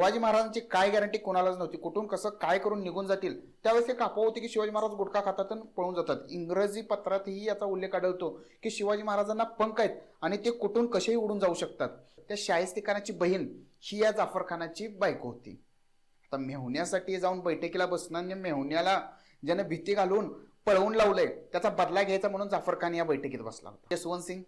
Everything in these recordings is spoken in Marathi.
शिवाजी महाराजांची काय गॅरंटी कोणालाच नव्हती? कुठून कसं काय करून निघून जातील? त्यावेळेस ते कापव होती की शिवाजी महाराज गुटखा खातात पळून जातात. इंग्रजी पत्रातही याचा उल्लेख आढळतो की शिवाजी महाराजांना पंख आहेत आणि ते कुठून कसेही उडून जाऊ शकतात. त्या शाहिस्तेखानाची बहीण ही या जाफर खानाची बायको होती. आता मेहुण्यासाठी जाऊन बैठकीला बसणं मेहुण्याला ज्यानं भीती घालून पळवून लावलंय त्याचा बदला घ्यायचा म्हणून जाफर खान या बैठकीत बसला होता. यशवंत सिंग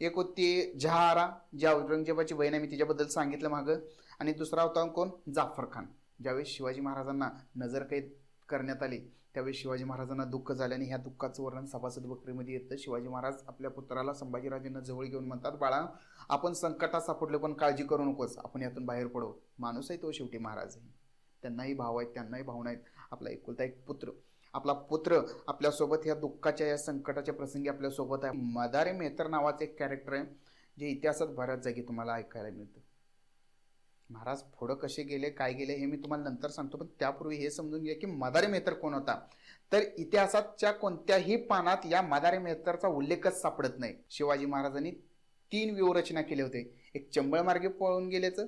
एक होती जहारा जी औरंगजेबाची बहीण आहे मी तिच्याबद्दल सांगितलं मागं. आणि दुसरा होता कोण? जाफर खान. ज्यावेळेस शिवाजी महाराजांना नजर कैद करण्यात आली त्यावेळी शिवाजी महाराजांना दुःख झाले आणि ह्या दुःखाचं वर्णन सभासद बकरीमध्ये येतं. शिवाजी महाराज आपल्या पुत्राला संभाजीराजांना जवळ घेऊन म्हणतात बाळा आपण संकटात सापडले पण काळजी करू नकोस. आपण यातून बाहेर पडू. माणूस आहे तो शेवटी महाराज आहे. त्यांनाही भाव आहेत त्यांनाही भावना आहेत. आपला एकुलता एक पुत्र. आपला पुत्र आपल्यासोबत ह्या दुःखाच्या या संकटाच्या प्रसंगी आपल्यासोबत आहे. मदारे मेहतर नावाचं एक कॅरेक्टर आहे जे इतिहासात बऱ्याच जागी तुम्हाला ऐकायला मिळतं. महाराज पुढं कसे गेले काय गेले हे मी तुम्हाला नंतर सांगतो पण त्यापूर्वी हे समजून घ्या की मदारी मेहतर कोण होता? तर इतिहासाच्या कोणत्याही पानात या मदारी मेहतरचा उल्लेखच सापडत नाही. शिवाजी महाराजांनी तीन व्यूहरचना केले होते. एक चंबळ मार्गे पळून गेल्याचं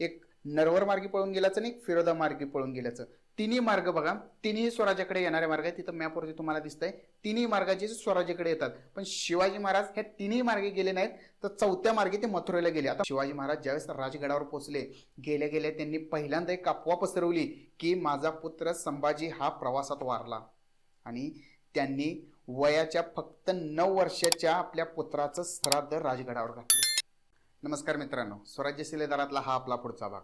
एक नरवर मार्गी पळून गेल्याचं आणि एक फिरोदा मार्गी पळून गेल्याचं. तिन्ही मार्ग बघा. तिन्ही स्वराज्याकडे येणारे मार्ग आहे तिथं मॅपवरती तुम्हाला दिसतंय. तिन्ही मार्गाचे स्वराज्याकडे येतात. पण शिवाजी महाराज ह्या तिन्ही मार्गे गेले नाहीत. तर चौथ्या मार्गे ते मथुरेला गेले. आता शिवाजी महाराज ज्यावेळेस राजगडावर पोहोचले गेल्या गेल्या त्यांनी पहिल्यांदा एक अफवा पसरवली की माझा पुत्र संभाजी हा प्रवासात वारला. आणि त्यांनी वयाच्या फक्त नऊ वर्षाच्या आपल्या पुत्राचं श्राद्ध राजगडावर घातले. नमस्कार मित्रांनो. स्वराज्य शिलेदारातला हा आपला पुढचा भाग.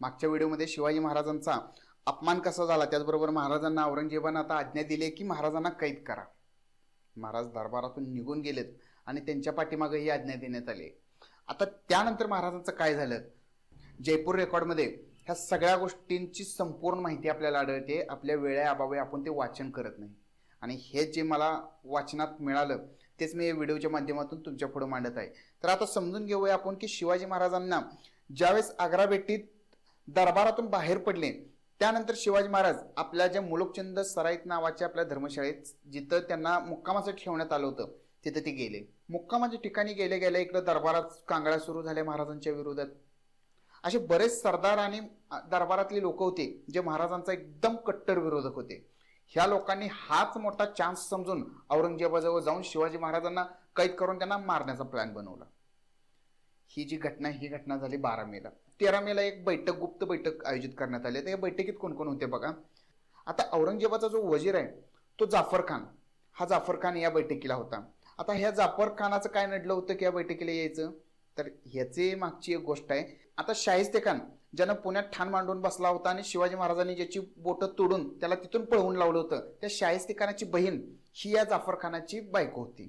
मागच्या व्हिडिओमध्ये शिवाजी महाराजांचा अपमान कसा झाला? त्याचबरोबर महाराजांना औरंगजेबानं आता आज्ञा दिली की महाराजांना कैद करा. महाराज दरबारातून निघून गेलेत आणि त्यांच्या पाठीमागे ही आज्ञा देण्यात आली. आता त्यानंतर महाराजांचं काय झालं? जयपूर रेकॉर्डमध्ये ह्या सगळ्या गोष्टींची संपूर्ण माहिती आपल्याला आढळते. आपल्या वेळेअभावी आपण ते वाचन करत नाही. आणि हे जे मला वाचनात मिळालं तेच मी या व्हिडिओच्या माध्यमातून तुमच्यापुढे मांडत आहे. तर आता समजून घेऊया आपण की शिवाजी महाराजांना ज्यावेळेस आग्रा भेटीत दरबारातून बाहेर पडले त्यानंतर शिवाजी महाराज आपल्या ज्या मुलुकचंद सराईत नावाच्या आपल्या धर्मशाळेत जिथं त्यांना मुक्कामासाठी ठेवण्यात आलं होतं तिथं ते गेले. मुक्कामाच्या ठिकाणी गेले गेले इकडं दरबारात कांगळा सुरू झाल्या महाराजांच्या विरोधात. असे बरेच सरदार आणि दरबारातले लोक होते जे महाराजांचा एकदम कट्टर विरोधक होते. ह्या लोकांनी हाच मोठा चान्स समजून औरंगजेबाजवळ जाऊन शिवाजी महाराजांना कैद करून त्यांना मारण्याचा प्लॅन बनवला. ही जी घटना ही घटना झाली बारा मेला. तेरा मेला एक बैठक गुप्त बैठक आयोजित करण्यात आली. तर या बैठकीत कोण कोण होते बघा? आता औरंगजेबाचा जो वजीर आहे तो जाफर खान. हा जाफर खान या बैठकीला होता. आता ह्या जाफर खानाचं काय नडलं होतं की या बैठकीला यायचं? तर ह्याचे मागची एक गोष्ट आहे. आता शाहिस्ते खान ज्यानं पुण्यात ठाण मांडून बसला होता आणि शिवाजी महाराजांनी ज्याची बोटं तोडून त्याला तिथून पळवून लावलं होतं त्या शाहिस्ते खानाची बहीण ही या जाफर खानाची बायको होती.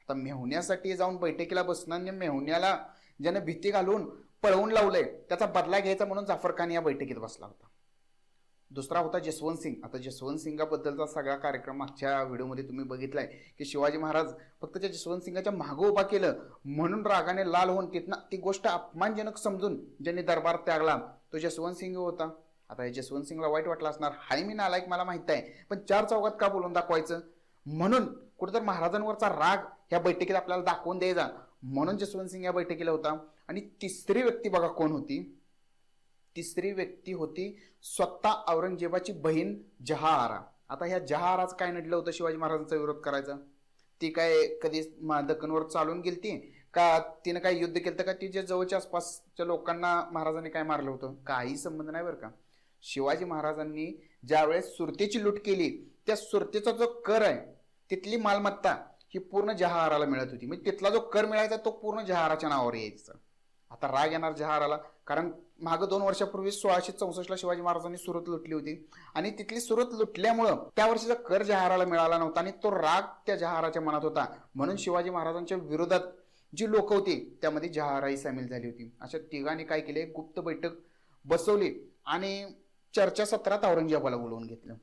आता मेहुण्यासाठी जाऊन बैठकीला बसणं आणि मेहुण्याला ज्यानं भीती घालून पळवून लावलंय त्याचा बदला घ्यायचा म्हणून जाफर खान या बैठकीत बसला होता. दुसरा होता जसवंत सिंग. आता जसवंत सिंगाबद्दलचा सगळा कार्यक्रम मागच्या व्हिडिओमध्ये तुम्ही बघितलाय की शिवाजी महाराज फक्त त्या जसवंत सिंगाच्या मागं उभा केलं म्हणून रागाने लाल होऊन तिथनं ती गोष्ट अपमानजनक समजून ज्यांनी दरबार त्यागला तो जसवंत सिंग होता. आता हे जसवंत सिंगला वाईट वाटलं असणार. हाय मी नालायक मला माहीत आहे. पण चार चौकात का बोलून दाखवायचं? म्हणून कुठेतरी महाराजांवरचा राग ह्या बैठकीत आपल्याला दाखवून द्यायचा. म्हणून जसवंत सिंग या बैठकीला होता. आणि तिसरी व्यक्ती बघा कोण होती? तिसरी व्यक्ती होती स्वतः औरंगजेबाची बहीण जहाआरा आता ह्या जहाआराचं काय नडलं होतं शिवाजी महाराजांचा विरोध करायचा? ती काय कधी मा- दक्कनवर चालून गेलती? का तिनं काय युद्ध केलं का तिच्या जवळच्या आसपासच्या लोकांना महाराजांनी काय मारलं होतं? काही संबंध नाही बरं का. शिवाजी महाराजांनी ज्यावेळेस सुरतेची लूट केली त्या सुरतेचा जो कर आहे तिथली मालमत्ता ही पूर्ण जहाराला मिळत होती. म्हणजे तिथला जो कर मिळायचा तो पूर्ण जहाराच्या नावावर यायचा. आता राग येणार जहाराला. कारण मागं दोन वर्षापूर्वी सोळाशे चौसष्टला शिवाजी महाराजांनी सुरत लुटली होती. आणि तिथली सुरत लुटल्यामुळं त्या वर्षीचा कर जहाराला मिळाला नव्हता आणि तो राग त्या जहाराच्या मनात होता. म्हणून शिवाजी महाराजांच्या विरोधात जी लोक होती त्यामध्ये जहाराही सामील झाली होती. अशा तिघांनी काय केले? गुप्त बैठक बसवली आणि चर्चासत्रात औरंगजेबाला बोलवून घेतलं.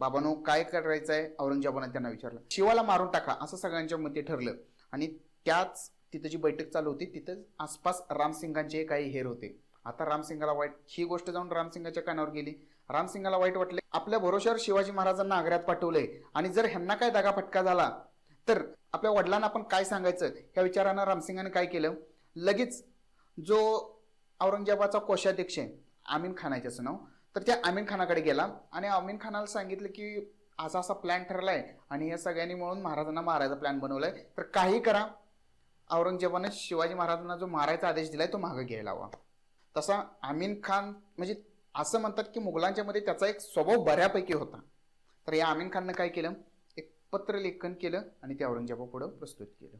बाबानो काय करायचं आहे औरंगजेबाने त्यांना विचारलं. शिवाला मारून टाका असं सगळ्यांच्या मते ठरलं. आणि त्याच तिथं जी बैठक चालू होती तिथं आसपास रामसिंगांचे काही हेर होते. आता रामसिंगाला वाईट ही गोष्ट जाऊन रामसिंगाच्या कानावर गेली. रामसिंगाला वाईट वाटले आपल्या भरोश्यावर शिवाजी महाराजांना आग्र्यात पाठवले आणि जर ह्यांना काय दगाफटका झाला तर आपल्या वडिलांना आपण काय सांगायचं? ह्या विचारानं रामसिंगाने काय केलं? लगेच जो औरंगजेबाचा कोषाध्यक्ष आहे आमीन खान आहे त्याचं नाव तर त्या आमीन खानाकडे गेला. आणि आमीन खानाला सांगितलं की असा असा प्लॅन ठरलाय आणि या सगळ्यांनी मिळून महाराजांना मारायचा प्लॅन बनवलाय. तर काही करा औरंगजेबाने शिवाजी महाराजांना जो मारायचा आदेश दिलाय तो मागे घ्यायला हवा. तसा आमीन खान म्हणजे असं म्हणतात की मुघलांच्या मध्ये त्याचा एक स्वभाव बऱ्यापैकी होता. तर या आमीन खाननं काय केलं? एक पत्र लेखन केलं आणि ते औरंगजेबापुढं प्रस्तुत केलं.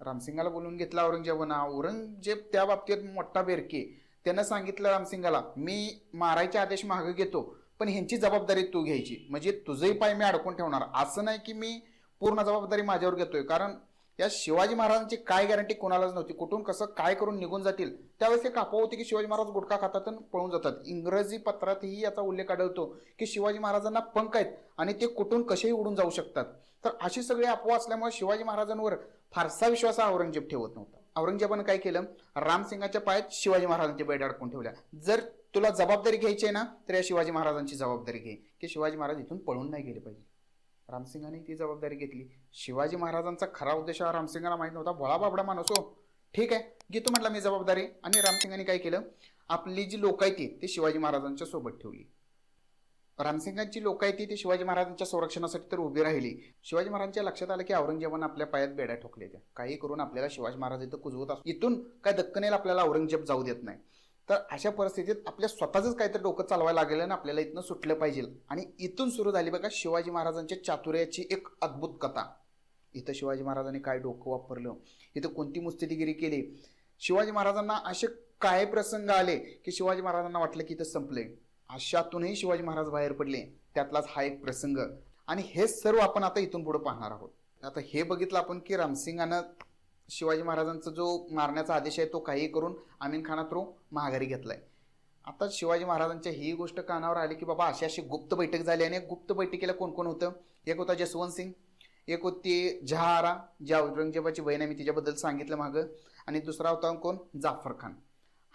रामसिंगाला बोलून घेतला औरंगजेबानं औरंगजेब त्या बाबतीत मोठा बेरके. त्यानं सांगितलं रामसिंगाला मी मारायचे आदेश मागे घेतो पण ह्यांची जबाबदारी तू घ्यायची. म्हणजे तुझंही पाय मी अडकून ठेवणार. असं नाही की मी पूर्ण जबाबदारी माझ्यावर घेतोय. कारण या शिवाजी महाराजांची काय गॅरंटी कोणालाच नव्हती? कुठून कसं काय करून निघून जातील? त्यावेळेस एक अफवा होती की शिवाजी महाराज गुटखा खातात पळून जातात. इंग्रजी पत्रातही याचा उल्लेख आढळतो की शिवाजी महाराजांना पंख आहेत आणि ते कुठून कसेही उडून जाऊ शकतात. तर अशी सगळी अफवा असल्यामुळे शिवाजी महाराजांवर फारसा विश्वास हा औरंगजेब ठेवत नव्हता. औरंगजेबानं काय केलं? रामसिंगाच्या पायात शिवाजी महाराजांचे बैठ अडकून ठेवल्या. जर तुला जबाबदारी घ्यायची आहे ना तर या शिवाजी महाराजांची जबाबदारी घे की शिवाजी महाराज इथून पळून नाही गेले पाहिजे. रामसिंगाने ती जबाबदारी घेतली. शिवाजी महाराजांचा खरा उद्देश हा रामसिंगाला माहीत नव्हता. भोळा बाबडा माणूस हो. ठीक आहे? घेतो म्हटलं मी जबाबदारी. आणि रामसिंगाने काय केलं? आपली जी लोक ती शिवाजी महाराजांच्या सोबत ठेवली. रामसिंगांची लोक ती शिवाजी महाराजांच्या संरक्षणासाठी तर उभी राहिली. शिवाजी महाराजांच्या लक्षात आलं की औरंगजेबानं आपल्या पायात बेड्या ठोकल्या त्या. काही करून आपल्याला शिवाजी महाराज इथं कुजवत असतो इथून काय दक्कनेला आपल्याला औरंगजेब जाऊ देत नाही. तर अशा परिस्थितीत आपल्या स्वतःच काहीतरी डोकं चालवायला लागेल आणि आपल्याला इथनं सुटलं पाहिजे. आणि इथून सुरू झाली बघा शिवाजी महाराजांच्या चातुर्याची एक अद्भुत कथा. इथं शिवाजी महाराजांनी काय डोकं वापरलं? इथं कोणती मुस्तिदिगिरी केली? शिवाजी महाराजांना असे काय प्रसंग आले की शिवाजी महाराजांना वाटलं की इथं संपले अशातूनही शिवाजी महाराज बाहेर पडले. त्यातलाच हा एक प्रसंग. आणि हे सर्व आपण आता इथून पुढे पाहणार आहोत. आता हे बघितलं आपण की रामसिंगानं शिवाजी महाराजांचा जो मारण्याचा आदेश आहे तो काही करून आमीन खाना थ्रू महागारी घेतलाय. आता शिवाजी महाराजांच्या ही गोष्ट कानावर आली की बाबा अशी अशी गुप्त बैठक झाली आणि गुप्त बैठकीला कोण कोण होतं? एक होता जसवंत सिंग एक होती जहारा ज्या औरंगजेबाची बहीण आहे मी तिच्याबद्दल सांगितलं मागं. आणि दुसरा होता कोण? जाफर खान.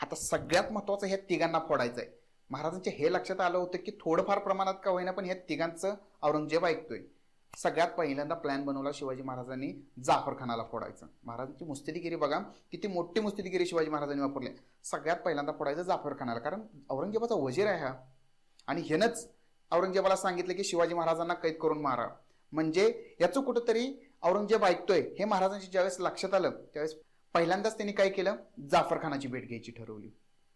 आता सगळ्यात महत्वाचं ह्या तिघांना फोडायचं आहे महाराजांच्या हे लक्षात आलं होतं की थोडंफार प्रमाणात का होईना पण ह्या तिघांचं औरंगजेब ऐकतोय. सगळ्यात पहिल्यांदा प्लॅन बनवला शिवाजी महाराजांनी जाफरखानाला फोडायचं. महाराजांची मुस्तिदगिरी बघा किती मोठी मुस्तिदगिरी शिवाजी महाराजांनी वापरली. सगळ्यात पहिल्यांदा फोडायचं जाफरखानाला कारण औरंगजेबाचा वजीर आहे हा. आणि ह्यानंच औरंगजेबाला सांगितलं की शिवाजी महाराजांना कैद करून मारा. म्हणजे याचं कुठंतरी औरंगजेब ऐकतोय हे महाराजांची ज्यावेळेस लक्षात आलं त्यावेळेस पहिल्यांदाच त्यांनी काय केलं? जाफरखानाची भेट घ्यायची ठरवली.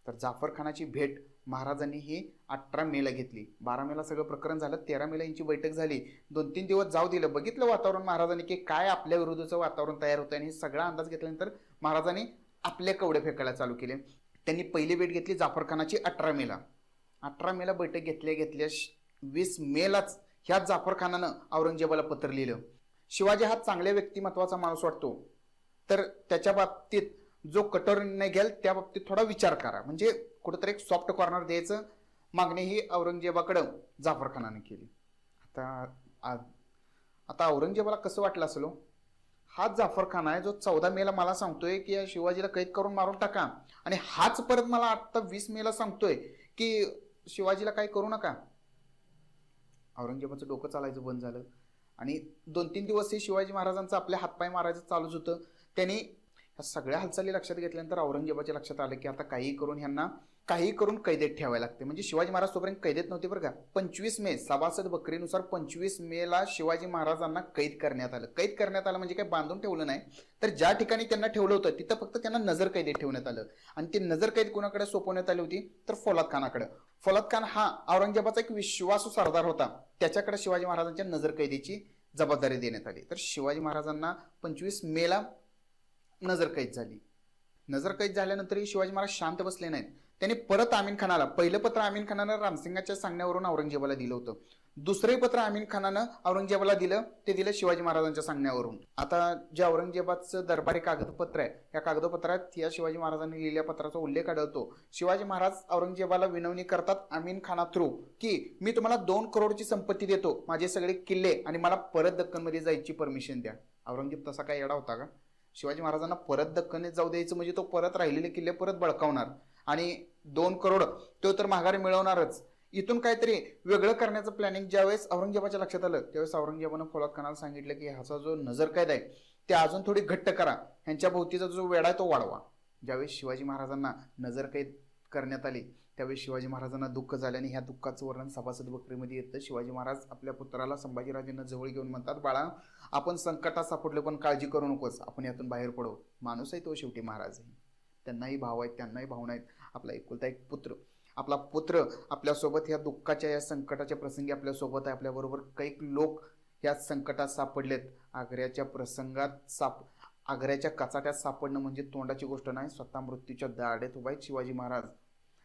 तर जाफरखानाची भेट महाराजांनी ही अठरा मेला घेतली. बारा मेला सगळं प्रकरण झालं तेरा मेला यांची बैठक झाली. दोन तीन दिवस जाऊ दिलं. बघितलं वातावरण महाराजांनी की काय आपल्या विरुद्धचं वातावरण तयार होतं आणि हे सगळा अंदाज घेतल्यानंतर महाराजांनी आपले कवडे फेकायला चालू केले. त्यांनी पहिली भेट घेतली जाफरखानाची अठरा मेला. अठरा मेला बैठक घेतल्या घेतल्या श- वीस मेलाच ह्या जाफरखानानं औरंगजेबाला पत्र लिहिलं. शिवाजी हा चांगल्या व्यक्तिमत्वाचा माणूस वाटतो. तर त्याच्या बाबतीत जो कठोर निर्णय घ्याल त्या बाबतीत थोडा विचार करा. म्हणजे कुठंतरी एक सॉफ्ट कॉर्नर द्यायचं. मागणी ही औरंगजेबाकडं जाफरखानाने केली. आता आ- आता औरंगजेबाला कसं वाटलं असलो हो? हाच जाफर खान आहे जो चौदा मेला मला सांगतोय की या शिवाजीला कैद करून मारून टाका. आणि हाच परत मला आत्ता वीस मेला सांगतोय की शिवाजीला काही करू नका. औरंगजेबाचं डोकं चालायचं बंद झालं. आणि दोन तीन दिवस हे शिवाजी महाराजांचं आपल्या हातपाय मारायचं चालूच होतं. त्यांनी ह्या सगळ्या हालचाली लक्षात घेतल्यानंतर औरंगजेबाच्या लक्षात आलं की आता काही करून ह्यांना काही करून कैदेत ठेवायला लागते. म्हणजे शिवाजी महाराज तोपर्यंत कैदेत नव्हते बरं का. पंचवीस मे सभासद बकरीनुसार पंचवीस मेला शिवाजी महाराजांना कैद करण्यात आलं. कैद करण्यात आलं म्हणजे काही बांधून ठेवलं नाही. तर ज्या ठिकाणी त्यांना ठेवलं होतं तिथं फक्त त्यांना नजर कैदेत ठेवण्यात आलं. आणि ती नजर कैद कोणाकडे सोपवण्यात आली होती? तर फौलाद खानाकडे. फौलाद खान हा औरंगजेबाचा एक विश्वासू सरदार होता. त्याच्याकडे शिवाजी महाराजांच्या नजर कैदेची जबाबदारी देण्यात आली. तर शिवाजी महाराजांना पंचवीस मेला नजर कैद झाली. नजर कैद झाल्यानंतरही शिवाजी महाराज शांत बसले नाहीत. त्याने परत आमिन खानाला पहिलं पत्र आमिन खानानं रामसिंगाच्या सांगण्यावरून औरंगजेबाला दिलं होतं. दुसरे पत्र आमिन खानानं औरंगजेबाला दिलं ते दिलं शिवाजी महाराजांच्या सांगण्यावरून. आता जे औरंगजेबाचं दरबारी कागदपत्र आहे या कागदपत्रात या शिवाजी महाराजांनी लिहिलेल्या पत्राचा उल्लेख आढळतो. शिवाजी महाराज औरंगजेबाला विनवणी करतात आमिन खाना थ्रू की मी तुम्हाला दोन करोडची संपत्ती देतो माझे सगळे किल्ले आणि मला परत दक्कनमध्ये जायची परमिशन द्या. औरंगजेब तसा काय येडा होता का? शिवाजी महाराजांना परत दक्कनेत जाऊ द्यायचं म्हणजे तो परत राहिलेले किल्ले परत बळकावणार. आणि दोन करोड तो तर माघारी मिळवणारच. इथून काहीतरी वेगळं करण्याचं प्लॅनिंग ज्यावेळेस औरंगजेबाच्या लक्षात आलं त्यावेळेस औरंगजेबानं फौलाद खानाला सांगितलं की ह्याचा जो नजर कैद आहे ते अजून थोडी घट्ट करा. ह्यांच्या भोवतीचा जो वेढा आहे तो वाढवा. ज्यावेळेस शिवाजी महाराजांना नजर कैद करण्यात आली त्यावेळी शिवाजी महाराजांना दुःख झाले आणि ह्या दुःखाचं वर्णन सभासद बकरीमध्ये येतं. शिवाजी महाराज आपल्या पुत्राला संभाजीराजांना जवळ घेऊन म्हणतात बाळा आपण संकटात सापडलो पण काळजी करू नकोस. आपण यातून बाहेर पडू. माणूस आहे तो शेवटी महाराज आहे. त्यांनाही भाव आहेत त्यांनाही भावना आहेत. आपला एकुलता एक पुत्र. आपला पुत्र आपल्यासोबत ह्या दुःखाच्या या संकटाच्या प्रसंगी आपल्यासोबत आहे. आपल्याबरोबर काही लोक या संकटात सापडलेत. आग्र्याच्या प्रसंगात साप आग्र्याच्या कचाट्यात सापडणं म्हणजे तोंडाची गोष्ट नाही स्वतः मृत्यूच्या दाडेत उभा आहेत शिवाजी महाराज.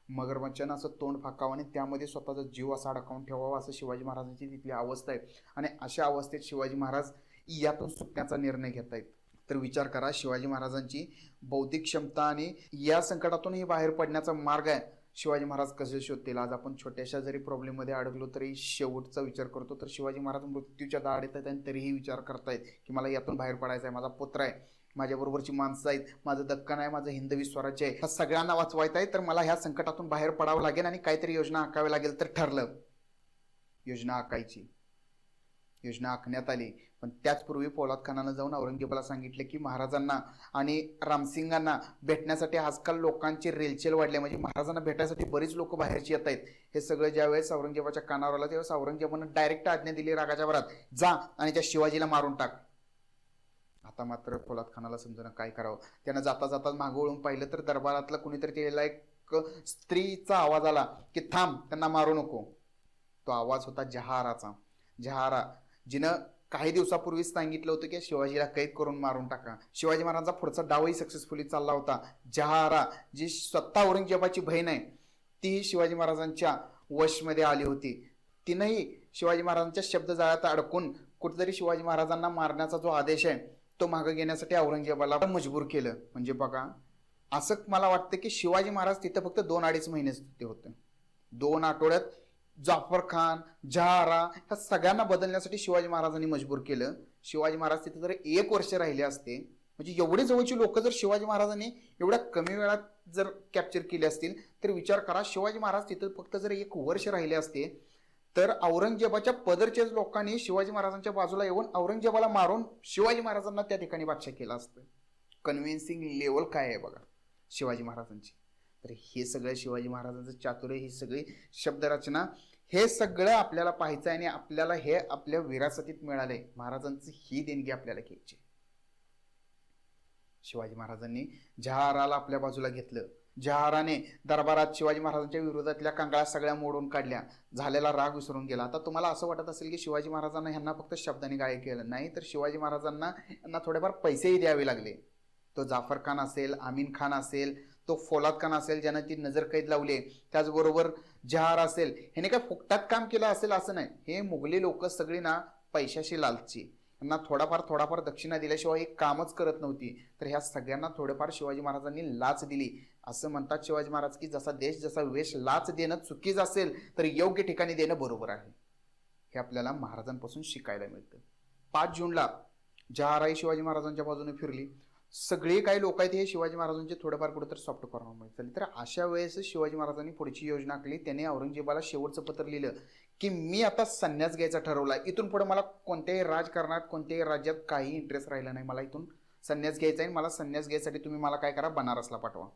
मगरमच्छानं असं तोंड फाकावं आणि त्यामध्ये स्वतःचा जीव असा अडकावून ठेवावा असं शिवाजी महाराजांची तिथली अवस्था आहे. आणि अशा अवस्थेत शिवाजी महाराज यातून सुटण्याचा निर्णय घेत आहेत तर विचार करा शिवाजी महाराजांची बौद्धिक क्षमता आणि या संकटातूनही बाहेर पडण्याचा मार्ग आहे. शिवाजी महाराज कसे शोधतील? आज आपण छोट्याशा जरी प्रॉब्लेममध्ये अडकलो तरी शेवटचा विचार करतो. तर शिवाजी महाराज मृत्यूच्या दाढेत आहेत आणि तरीही विचार करतायत की मला यातून बाहेर पडायचं आहे. माझा पुत्र आहे. माझ्याबरोबरची माणसं आहेत. माझं दक्कन आहे. माझं हिंदवी स्वराज्य आहे. ह्या सगळ्यांना वाचवायचं आहे. तर मला ह्या संकटातून बाहेर पडावं लागेल आणि काहीतरी योजना आखावी लागेल. तर ठरलं. योजना आखायची योजना आखण्यात आली. पण त्याचपूर्वी पोलाद खानानं जाऊन औरंगजेबाला सांगितले की महाराजांना आणि रामसिंगांना भेटण्यासाठी आजकाल लोकांची रेलचेल वाढली म्हणजे महाराजांना भेटायसाठी बरीच लोक बाहेरची येत आहेत. हे सगळं ज्यावेळेस औरंगजेबाच्या कानावर आलं त्यावेळेस औरंगजेबानं डायरेक्ट आज्ञा दिली रागाच्या भरात जा आणि त्या शिवाजीला मारून टाक. आता मात्र पोलाद खानाला समजणं काय करावं? त्यानं जाता जाता मागं वळून पाहिलं तर दरबारातला कुणीतरी केलेला एक स्त्रीचा आवाज आला की थांब त्यांना मारू नको. तो आवाज होता जहाराचा. जहारा जिनं काही दिवसापूर्वीच सांगितलं होतं की शिवाजीला कैद करून मारून टाका. शिवाजी महाराजांचा पुढचा डावही सक्सेसफुली चालला होता. जहारा जी स्वतः औरंगजेबाची बहीण आहे तीही शिवाजी महाराजांच्या वशमध्ये आली होती. तिनंही शिवाजी महाराजांच्या शब्दजाळ्यात अडकून कुठेतरी शिवाजी महाराजांना मारण्याचा जो आदेश आहे तो मागं घेण्यासाठी औरंगजेबाला मजबूर केलं. म्हणजे बघा असं मला वाटतं की शिवाजी महाराज तिथं फक्त दोन अडीच महिनेच ते होते. दोन आठवड्यात जाफर खान जहारा ह्या सगळ्यांना बदलण्यासाठी शिवाजी महाराजांनी मजबूर केलं. शिवाजी महाराज तिथे जर एक वर्ष राहिले असते. म्हणजे एवढे जवळची लोक जर शिवाजी महाराजांनी एवढ्या कमी वेळात जर कॅप्चर केले असतील तर विचार करा शिवाजी महाराज तिथं फक्त जर एक वर्ष राहिले असते तर औरंगजेबाच्या पदरच्या लोकांनी शिवाजी महाराजांच्या बाजूला येऊन औरंगजेबाला मारून शिवाजी महाराजांना त्या ठिकाणी बादशाह केला असतं. कन्व्हिन्सिंग लेवल काय आहे बघा शिवाजी महाराजांची. तर हे सगळं शिवाजी महाराजांचं चातुर्य ही सगळी शब्दरचना हे सगळं आपल्याला पाहायचं आहे आणि आपल्याला हे आपल्या विरासतीत मिळालंय. महाराजांची ही देणगी आपल्याला घ्यायची शिवाजी महाराजांनी जहाराला आपल्या बाजूला घेतलं. जहाराने दरबारात शिवाजी महाराजांच्या विरोधातल्या कांगळा सगळ्या मोडून काढल्या. झालेला राग विसरून गेला. आता तुम्हाला असं वाटत असेल की शिवाजी महाराजांना ह्यांना फक्त शब्दाने गाय केलं. नाही तर शिवाजी महाराजांना यांना थोडेफार पैसेही द्यावे लागले. तो जाफर खान असेल आमीन खान असेल तो फोलाद खान असेल ज्यानं ती नजर कैद लावली त्याचबरोबर जहार असेल ह्याने काय फुकटात काम केलं असेल असं नाही. हे मुघली लोक सगळी ना पैशाशी लालची. यांना थोडाफार थोडाफार दक्षिणा दिल्याशिवाय हे कामच करत नव्हती. तर ह्या सगळ्यांना थोडेफार शिवाजी महाराजांनी लाच दिली. असं म्हणतात शिवाजी महाराज की जसा देश जसा वेश लाच देणं चुकीच असेल तर योग्य ठिकाणी देणं बरोबर आहे. हे आपल्याला महाराजांपासून शिकायला मिळतं. पाच जूनला जहाराई शिवाजी महाराजांच्या बाजूने फिरली. सगळे काही लोक आहेत हे शिवाजी महाराजांचे थोडंफार कुठं तर सॉफ्ट कॉर्नरमध्ये चालले तर अशा वेळेस शिवाजी महाराजांनी पुढची योजना आखली. त्याने औरंगजेबाला शेवटचं पत्र लिहिलं की मी आता संन्यास घ्यायचा ठरवला. इथून पुढे मला कोणत्याही राजकारणात कोणत्याही राज्यात काही इंटरेस्ट राहिला नाही. मला इथून संन्यास घ्यायचा आहे. मला संन्यास घ्यायसाठी तुम्ही मला काय करा? बनारसला पाठवा.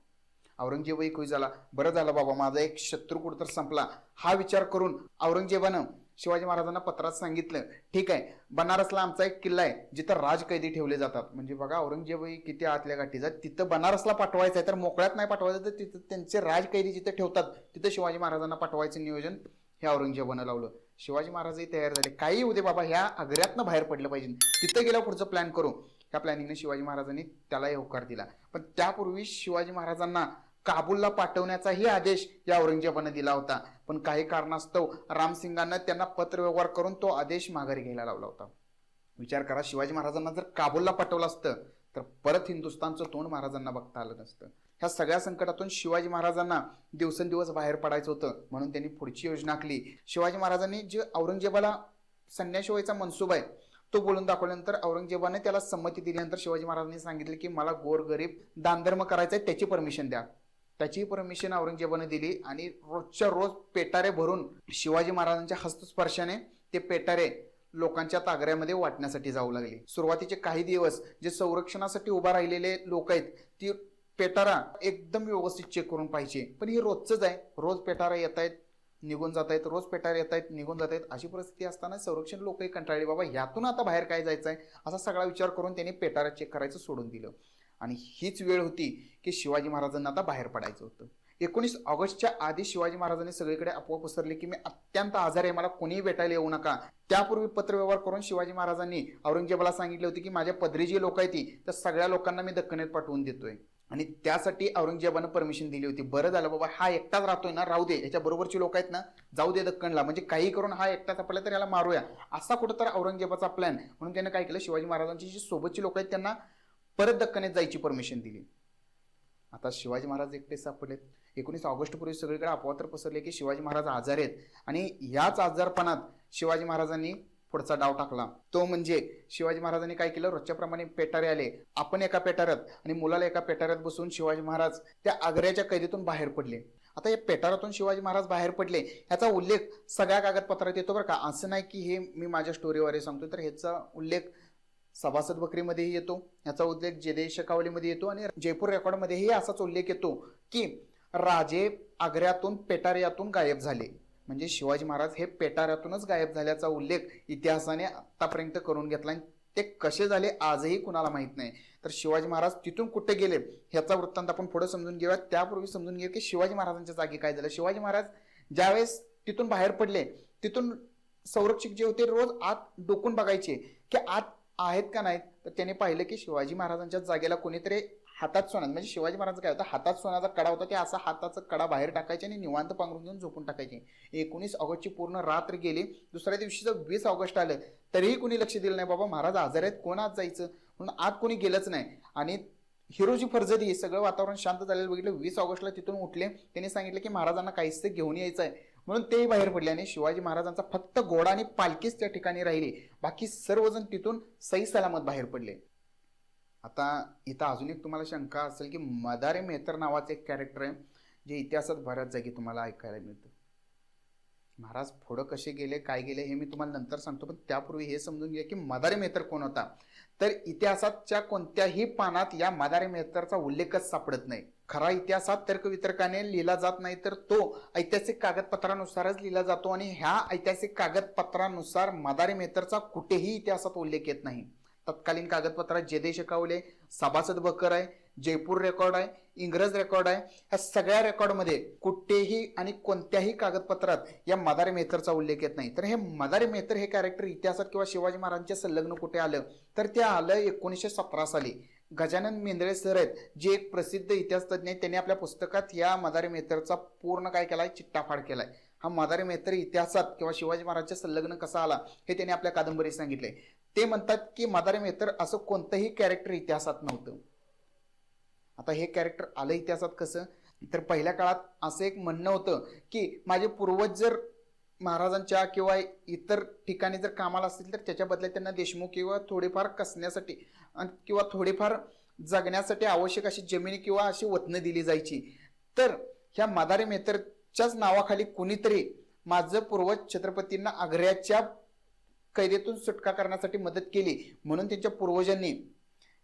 औरंगजेबही खुश झाला. बरं झालं बाबा. माझा एक शत्रू कुठं तर संपला. हा विचार करून औरंगजेबानं शिवाजी महाराजांना पत्रात सांगितलं. ठीक आहे. बनारसला आमचा एक किल्ला आहे जिथं राजकैदी ठेवले जातात. म्हणजे बघा औरंगजेब किती आतल्या गाठीचा तिथं बनारसला पाठवायचं आहे तर मोकळ्यात नाही पाठवायचं तर तिथं त्यांचे राजकैदी जिथे ठेवतात तिथं शिवाजी महाराजांना पाठवायचं नियोजन हे औरंगजेबानं लावलं. शिवाजी महाराजही तयार झाले. काही उदे बाबा ह्या आग्र्यातनं बाहेर पडलं पाहिजे. तिथं गेल्यावर पुढचं प्लॅन करू. त्या प्लॅनिंगने शिवाजी महाराजांनी त्यालाही होकार दिला. पण त्यापूर्वी शिवाजी महाराजांना काबूलला पाठवण्याचाही आदेश या औरंगजेबाने दिला होता. पण काही कारणास्तव रामसिंगांना त्यांना पत्रव्यवहार करून तो आदेश माघारी घ्यायला लावला होता. विचार करा शिवाजी महाराजांना जर काबूलला पाठवलं असतं तर परत हिंदुस्थानचं तोंड महाराजांना बघता आलं नसतं. ह्या सगळ्या संकटातून शिवाजी महाराजांना दिवसेंदिवस बाहेर पडायचं होतं म्हणून त्यांनी पुढची योजना आखली. शिवाजी महाराजांनी जे औरंगजेबाला संन्याशी व्हायचा मनसूबा आहे तो बोलून दाखवल्यानंतर औरंगजेबाने त्याला संमती दिल्यानंतर शिवाजी महाराजांनी सांगितले की मला गोरगरीब दानधर्म करायचा आहे त्याची परमिशन द्या. त्याची परमिशन औरंगजेबाने दिली आणि रोजच्या रोज पेटारे भरून शिवाजी महाराजांच्या हस्तस्पर्शाने ते पेटारे लोकांच्या तागऱ्यामध्ये वाटण्यासाठी जाऊ लागले. सुरुवातीचे काही दिवस जे संरक्षणासाठी उभा राहिलेले लोक आहेत ती पेटारा एकदम व्यवस्थित चेक करून पाहिजे पण हे रोजचंच आहे. रोज पेटारा येत आहेत निघून जात आहेत रोज पेटारे येत आहेत निघून जात आहेत. अशी परिस्थिती असताना संरक्षण लोकही कंटाळले बाबा ह्यातून आता बाहेर काय जायचं आहे असा सगळा विचार करून त्यांनी पेटारा चेक करायचं सोडून दिलं. आणि हीच वेळ होती की शिवाजी महाराजांना आता बाहेर पडायचं होतं. एकोणीस ऑगस्टच्या आधी शिवाजी महाराजांनी सगळीकडे अफवा पसरली की मी अत्यंत आजारी आहे मला कोणीही भेटायला येऊ नका. त्यापूर्वी पत्रव्यवहार करून शिवाजी महाराजांनी औरंगजेबाला सांगितले होते की माझ्या पदरी जी लोक आहेत ती त्या सगळ्या लोकांना मी दक्कनेत पाठवून देतोय. आणि त्यासाठी औरंगजेबानं परमिशन दिली होती. बरं झालं बाबा हा एकटाच राहतोय ना राहू दे याच्या बरोबरची लोक आहेत ना जाऊ दे दक्कनला म्हणजे काही करून हा एकटाच आपल्याला तर याला मारूया. असा कुठं तर औरंगजेबाचा प्लॅन म्हणून त्यानं काय केलं शिवाजी महाराजांची जी सोबतची लोक आहेत त्यांना परत दक्कनेत जायची परमिशन दिली. आता शिवाजी महाराज एकटे सापडलेत. एकोणीस ऑगस्टपूर्वी सगळीकडे अफवा तर पसरले की शिवाजी महाराज आजार आहेत. आणि याच आजारपणात शिवाजी महाराजांनी पुढचा डाव टाकला. तो म्हणजे शिवाजी महाराजांनी काय केलं? रोजच्याप्रमाणे पेटारे आले. आपण एका पेटाऱ्यात आणि मुलाला एका पेटाऱ्यात बसून शिवाजी महाराज त्या आग्र्याच्या कैदेतून बाहेर पडले. आता या पेटारातून शिवाजी महाराज बाहेर पडले याचा उल्लेख सगळ्या कागदपत्रात येतो बरं का. असं नाही की हे मी माझ्या स्टोरीवर सांगतो तर ह्याचा उल्लेख सभासद बकरीमध्येही येतो. याचा उल्लेख जेदे शकावलीमध्ये येतो आणि जयपूर रेकॉर्डमध्येही असाच उल्लेख येतो की राजे आग्र्यातून पेटाऱ्यातून गायब झाले. म्हणजे शिवाजी महाराज हे पेटाऱ्यातूनच गायब झाल्याचा उल्लेख इतिहासाने आतापर्यंत करून घेतला आणि ते कसे झाले आजही कुणाला माहीत नाही. तर शिवाजी महाराज तिथून कुठे गेले ह्याचा वृत्तांत आपण पुढे समजून घेऊया. त्यापूर्वी समजून घेऊ की शिवाजी महाराजांच्या जागी काय झालं. शिवाजी महाराज ज्यावेळेस तिथून बाहेर पडले तिथून संरक्षक जे होते रोज आत डोकून बघायचे की आत आहेत का नाहीत तर त्याने पाहिलं की शिवाजी महाराजांच्या जागेला कोणीतरी हातात सोना म्हणजे शिवाजी महाराज काय होता हातात सोन्याचा कडा होता ते असा हाताचा कडा बाहेर टाकायचे आणि निवांत पांघरून घेऊन झोपून टाकायचे. एकोणीस ऑगस्टची पूर्ण रात्र गेली दुसऱ्या दिवशी जर वीस ऑगस्ट आलं तरीही कोणी लक्ष दिलं नाही बाबा महाराज आजार आहेत कोण आत जायचं? म्हणून आत कोणी गेलंच नाही. आणि हिरोजी फर्जदी सगळं वातावरण शांत झालेलं बघितलं वीस ऑगस्टला तिथून उठले त्यांनी सांगितलं की महाराजांना काहीच घेऊन यायचं आहे म्हणून तेही बाहेर पडले आणि शिवाजी महाराजांचा फक्त घोडा आणि पालखीच त्या ठिकाणी राहिली. बाकी सर्वजण तिथून सही सलामत बाहेर पडले. आता इथं अजून एक तुम्हाला शंका असेल की मदारे मेहतर नावाचं एक कॅरेक्टर आहे जे इतिहासात बऱ्याच जागी तुम्हाला ऐकायला मिळतं. महाराज पुढं कसे गेले काय गेले हे मी तुम्हाला नंतर सांगतो पण त्यापूर्वी हे समजून घ्या की मदारे मेहतर कोण होता? तर इतिहासाच्या कोणत्याही पानात या मदारे मेहतरचा उल्लेखच सापडत नाही. खरा इतिहासात तर्कवितर्काने लिहिला जात नाही तर तो ऐतिहासिक कागदपत्रानुसारच लिहिला जातो आणि ह्या ऐतिहासिक कागदपत्रानुसार मदारे मेहतरचा कुठेही इतिहासात उल्लेख येत नाही. तत्कालीन कागदपत्रात जेदे कावले सभासद बकर आहे जयपूर रेकॉर्ड आहे इंग्रज रेकॉर्ड आहे. ह्या सगळ्या रेकॉर्डमध्ये कुठेही आणि कोणत्याही कागदपत्रात या मदारे मेहतरचा उल्लेख येत नाही. तर हे मदारे मेहतर हे कॅरेक्टर इतिहासात किंवा शिवाजी महाराजांचे संलग्न कुठे आलं? तर ते आलं एकोणीसशे सतरा साली. गजानन मेंदळे सर आहेत जे एक प्रसिद्ध इतिहास तज्ज्ञ आहेत. त्यांनी आपल्या पुस्तकात या मदारी मेहतरचा पूर्ण काय केलाय? चिट्टाफाड केलाय. हा मदारी मेहतर इतिहासात किंवा शिवाजी महाराजच्या संलग्न कसा आला? हे त्यांनी आपल्या कादंबरीत सांगितले ते म्हणतात की मदारी मेहतर असं कोणतंही कॅरेक्टर इतिहासात नव्हतं. आता हे कॅरेक्टर आलं इतिहासात कसं? तर पहिल्या काळात असं एक म्हणणं होतं की माझे पूर्वज जर महाराजांच्या किंवा इतर ठिकाणी जर कामाला असतील तर त्याच्या बदल्यात त्यांना देशमुख किंवा थोडेफार कसण्यासाठी किंवा थोडेफार जगण्यासाठी आवश्यक अशी जमिनी किंवा अशी वतनं दिली जायची. तर ह्या मादारी मेहतरच्याच नावाखाली कुणीतरी माझं पूर्वज छत्रपतींना आग्र्याच्या कैदेतून सुटका करण्यासाठी मदत केली. म्हणून त्यांच्या पूर्वजांनी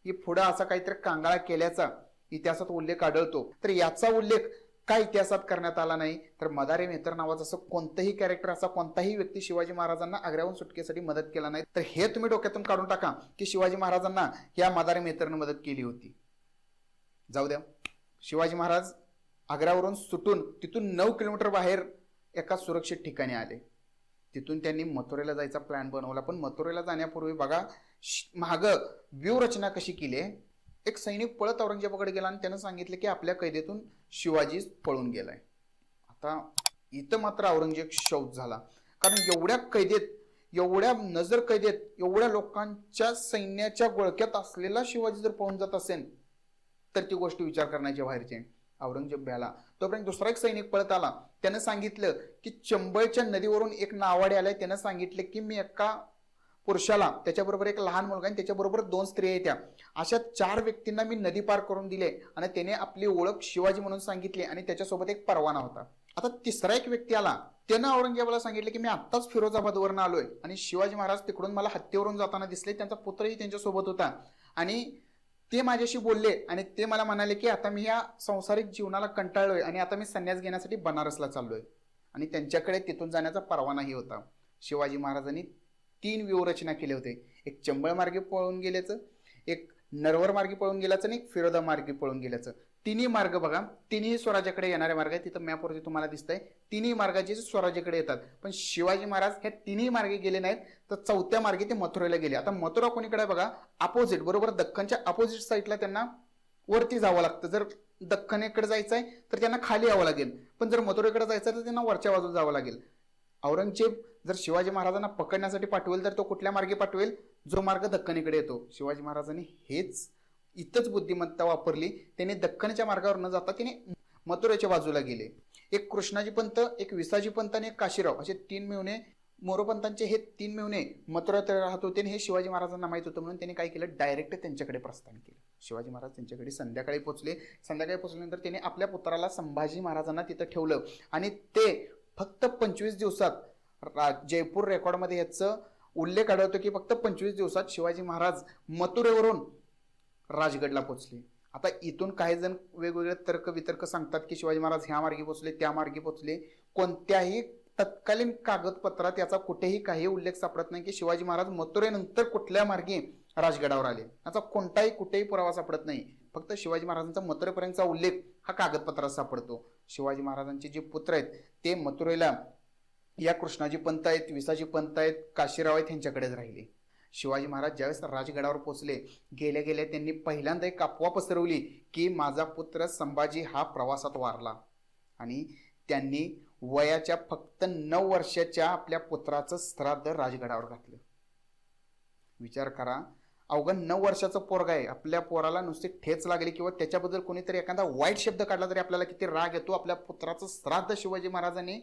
ही पुढं असा काहीतरी कांगाळा केल्याचा इतिहासात उल्लेख आढळतो. तर याचा उल्लेख का इतिहासात करण्यात आला नाही? तर मदारे मेहतर नावाचं असं कोणतंही कॅरेक्टर असा कोणताही व्यक्ती शिवाजी महाराजांना आग्र्याहून सुटकेसाठी मदत केला नाही. तर हे तुम्ही डोक्यातून काढून टाका की शिवाजी महाराजांना या मदारे मेहतरनं मदत केली होती. जाऊ द्या. शिवाजी महाराज आग्र्यावरून सुटून तिथून नऊ किलोमीटर बाहेर एका सुरक्षित ठिकाणी आले. तिथून त्यांनी मथुरेला जायचा प्लॅन बनवला. पण मथुरेला जाण्यापूर्वी बघा महाग व्यूहरचना कशी केली आहे? एक सैनिक पळत औरंगजेबाकडे गेला आणि त्यानं सांगितलं की आपल्या कैदेतून शिवाजी पळून गेलाय. आता इथं मात्र औरंगजेब शौच झाला. कारण एवढ्या कैदेत एवढ्या नजर कैदेत एवढ्या लोकांच्या सैन्याच्या गोळक्यात असलेला शिवाजी जर पळून जात असेल तर ती गोष्ट विचार करण्याच्या बाहेरची औरंगजेब भ्याला. तोपर्यंत दुसरा एक सैनिक पळत आला. त्यानं सांगितलं की चंबळच्या नदीवरून एक नावाडे आलाय. त्यानं सांगितलं की मी एका पुरुषाला त्याच्याबरोबर एक लहान मुलगा आणि त्याच्याबरोबर दोन स्त्रिया येत्या अशा चार व्यक्तींना मी नदी पार करून दिले आणि त्याने आपली ओळख शिवाजी म्हणून सांगितली आणि त्याच्यासोबत एक परवाना होता. आता तिसरा एक व्यक्ती आला त्यानं औरंगजेबाला सांगितलं की मी आत्ताच फिरोजाबादवरून आलोय आणि शिवाजी महाराज तिकडून मला हत्तीवरून जाताना दिसले त्यांचा पुत्रही त्यांच्यासोबत होता. आणि ते माझ्याशी बोलले आणि ते मला म्हणाले की आता मी या संसारिक जीवनाला कंटाळलोय आणि आता मी संन्यास घेण्यासाठी बनारसला चाललोय. आणि त्यांच्याकडे तिथून जाण्याचा परवानाही होता. शिवाजी महाराजांनी तीन व्यूहरचना केले होते. एक चंबळ मार्गे पळून गेल्याचं एक नरवर मार्गे पळून गेल्याचं आणि एक फिरोदा मार्गे पळून गेल्याचं. तिन्ही मार्ग बघा. तिन्ही स्वराज्याकडे येणारे मार्ग आहे तिथं मॅपवरती तुम्हाला दिसतंय. तिन्ही मार्गाचे स्वराज्याकडे येतात. पण शिवाजी महाराज हे तिन्ही मार्गे गेले नाहीत तर चौथ्या मार्गे ते मथुरेला गेले. आता मथुरा कोणीकडे बघा? अपोजिट बरोबर दख्खनच्या अपोजिट साईडला त्यांना वरती जावं लागतं. जर दख्खनेकडे जायचं आहे तर त्यांना खाली यावं लागेल. पण जर मथुरेकडे जायचं आहे तर त्यांना वरच्या बाजूला जावं लागेल. औरंगजेब जर शिवाजी महाराजांना पकडण्यासाठी पाठवेल तर तो कुठल्या मार्गे पाठवेल? जो मार्ग दक्कनीकडे येतो. शिवाजी महाराजांनी हेच इथंच बुद्धिमत्ता वापरली. त्यांनी दख्खनच्या मार्गावर न जाता त्याने मथुरेच्या बाजूला गेले. एक कृष्णाजी पंत एक विसाजी पंत आणि एक काशीराव असे तीन मिळवणे मोरोपंतांचे हे तीन मिळवणे मथुरात राहत होते आणि हे शिवाजी महाराजांना माहीत होतं म्हणून त्यांनी काय केलं? डायरेक्ट त्यांच्याकडे प्रस्थान केलं. शिवाजी महाराज त्यांच्याकडे संध्याकाळी पोहोचले. संध्याकाळी पोहोचल्यानंतर त्यांनी आपल्या पुत्राला संभाजी महाराजांना तिथं ठेवलं. आणि ते फक्त पंचवीस दिवसात जयपूर रेकॉर्डमध्ये याचं उल्लेख आढळतो की फक्त पंचवीस दिवसात शिवाजी महाराज मथुरेवरून राजगडला पोचले आता इथून काही जण वेगवेगळे तर्क वितर्क सांगतात की शिवाजी महाराज ह्या मार्गे पोहोचले त्या मार्गे पोचले कोणत्याही तत्कालीन कागदपत्रात याचा कुठेही काही उल्लेख सापडत नाही की शिवाजी महाराज मथुरेनंतर कुठल्या मार्गे राजगडावर आले. याचा कोणताही कुठेही पुरावा सापडत नाही. फक्त शिवाजी महाराजांचा मथुरेपर्यंतचा उल्लेख हा कागदपत्रात सापडतो. शिवाजी महाराजांचे जे पुत्र आहेत ते मथुरेला या कृष्णाजी पंत आहेत विसाजी पंत आहेत काशीराव आहेत यांच्याकडेच राहिले. शिवाजी महाराज ज्यावेळेस राजगडावर पोहोचले गेल्या गेल्या त्यांनी पहिल्यांदा एक अफवा पसरवली की माझा पुत्र संभाजी हा प्रवासात वारला. आणि त्यांनी वयाच्या फक्त नऊ वर्षाच्या आपल्या पुत्राचं श्राद्ध राजगडावर घातलं. विचार करा अवघं नऊ वर्षाचं पोरगा आहे. आपल्या पोराला नुसती ठेच लागली किंवा त्याच्याबद्दल कोणीतरी एखादा वाईट शब्द काढला तरी आपल्याला किती राग येतो. आपल्या पुत्राचं श्राद्ध शिवाजी महाराजांनी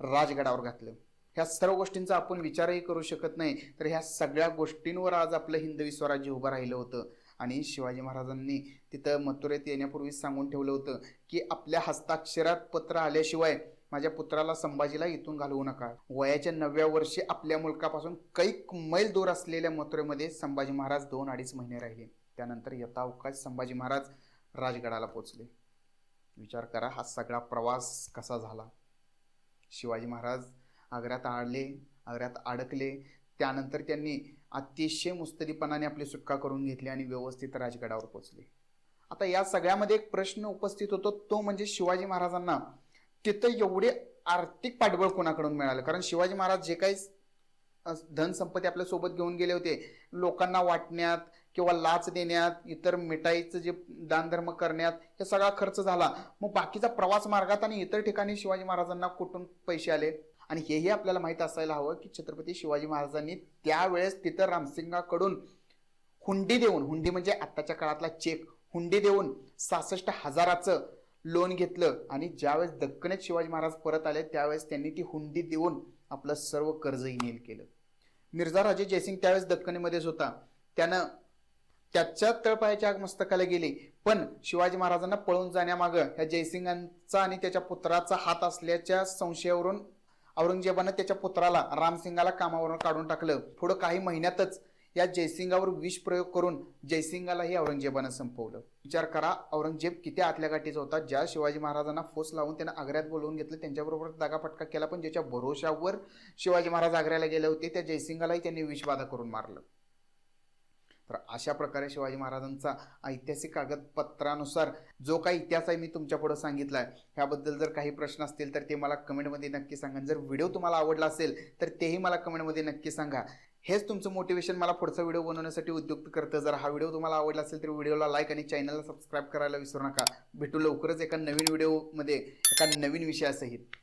राजगडावर घातलं. ह्या सर्व गोष्टींचा आपण विचारही करू शकत नाही. तर ह्या सगळ्या गोष्टींवर आज आपलं हिंदवी स्वराज्य उभं राहिलं होतं. आणि शिवाजी महाराजांनी तिथं मथुरेत येण्यापूर्वीच सांगून ठेवलं होतं की आपल्या हस्ताक्षरात पत्र आल्याशिवाय माझ्या पुत्राला संभाजीला इथून घालवू नका. वयाच्या नवव्या वर्षी आपल्या मुलकापासून कैक मैल दूर असलेल्या मथुरेमध्ये संभाजी महाराज दोन अडीच महिने राहिले. त्यानंतर यथावकाश संभाजी महाराज राजगडाला पोचले विचार करा हा सगळा प्रवास कसा झाला? शिवाजी महाराज आग्र्यात आडले आग्र्यात अडकले. त्यानंतर त्यांनी अतिशय मुस्तदीपणाने आपली सुटका करून घेतली आणि व्यवस्थित राजगडावर पोचले आता या सगळ्यामध्ये एक प्रश्न उपस्थित होतो तो म्हणजे शिवाजी महाराजांना तिथं एवढे आर्थिक पाठबळ कोणाकडून मिळालं? कारण शिवाजी महाराज जे काही धनसंपत्ती आपल्यासोबत घेऊन गेले होते लोकांना वाटण्यात किंवा लाच देण्यात इतर मिठाईचं जे दानधर्म करण्यात हे सगळा खर्च झाला. मग बाकीचा प्रवास मार्गात आणि इतर ठिकाणी शिवाजी महाराजांना कुठून पैसे आले? आणि हेही आपल्याला माहीत असायला हवं की छत्रपती शिवाजी महाराजांनी त्यावेळेस तिथं रामसिंगाकडून हुंडी देऊन हुंडी म्हणजे आत्ताच्या काळातला चेक हुंडी देऊन सहासष्ट हजाराचं लोन घेतलं. आणि ज्यावेळेस दक्कनेत शिवाजी महाराज परत आले त्यावेळेस त्यांनी ती हुंडी देऊन आपलं सर्व कर्जही नील केलं. मिर्झा राजे जयसिंग त्यावेळेस दक्कनीमध्येच होता. त्यानं त्याच्या तळपायाच्या मस्तकाला गेली. पण शिवाजी महाराजांना पळून जाण्यामागं ह्या जयसिंगांचा आणि त्याच्या पुत्राचा हात असल्याच्या संशयावरून औरंगजेबानं त्याच्या पुत्राला रामसिंगाला कामावरून काढून टाकलं. पुढं काही महिन्यातच या जयसिंगावर विष प्रयोग करून जयसिंगालाही औरंगजेबानं संपवलं. विचार करा औरंगजेब किती आतल्या गाठीचा होता. ज्या शिवाजी महाराजांना फोस लावून त्यांना आग्र्यात बोलवून घेतलं त्यांच्याबरोबर दगाफटका केला पण ज्याच्या भरोशावर शिवाजी महाराज आग्र्याला गेले होते त्या जयसिंगालाही त्यांनी विषबाधा करून मारलं. तर अशा प्रकारे शिवाजी महाराजांचा ऐतिहासिक कागदपत्रानुसार जो काही इतिहास आहे मी तुमच्यापुढे सांगितला आहे ह्याबद्दल जर काही प्रश्न असतील तर ते मला कमेंटमध्ये नक्की सांगा. जर व्हिडिओ तुम्हाला आवडला असेल तर तेही मला कमेंटमध्ये नक्की सांगा. हेच तुमचं मोटिवेशन मला पुढचा व्हिडिओ बनवण्यासाठी उद्युक्त करतं. जर हा व्हिडिओ तुम्हाला आवडला असेल तर व्हिडिओला लाईक आणि चॅनलला सबस्क्राईब करायला विसरू नका. भेटू लवकरच एका नवीन व्हिडिओमध्ये एका नवीन विषयासहित.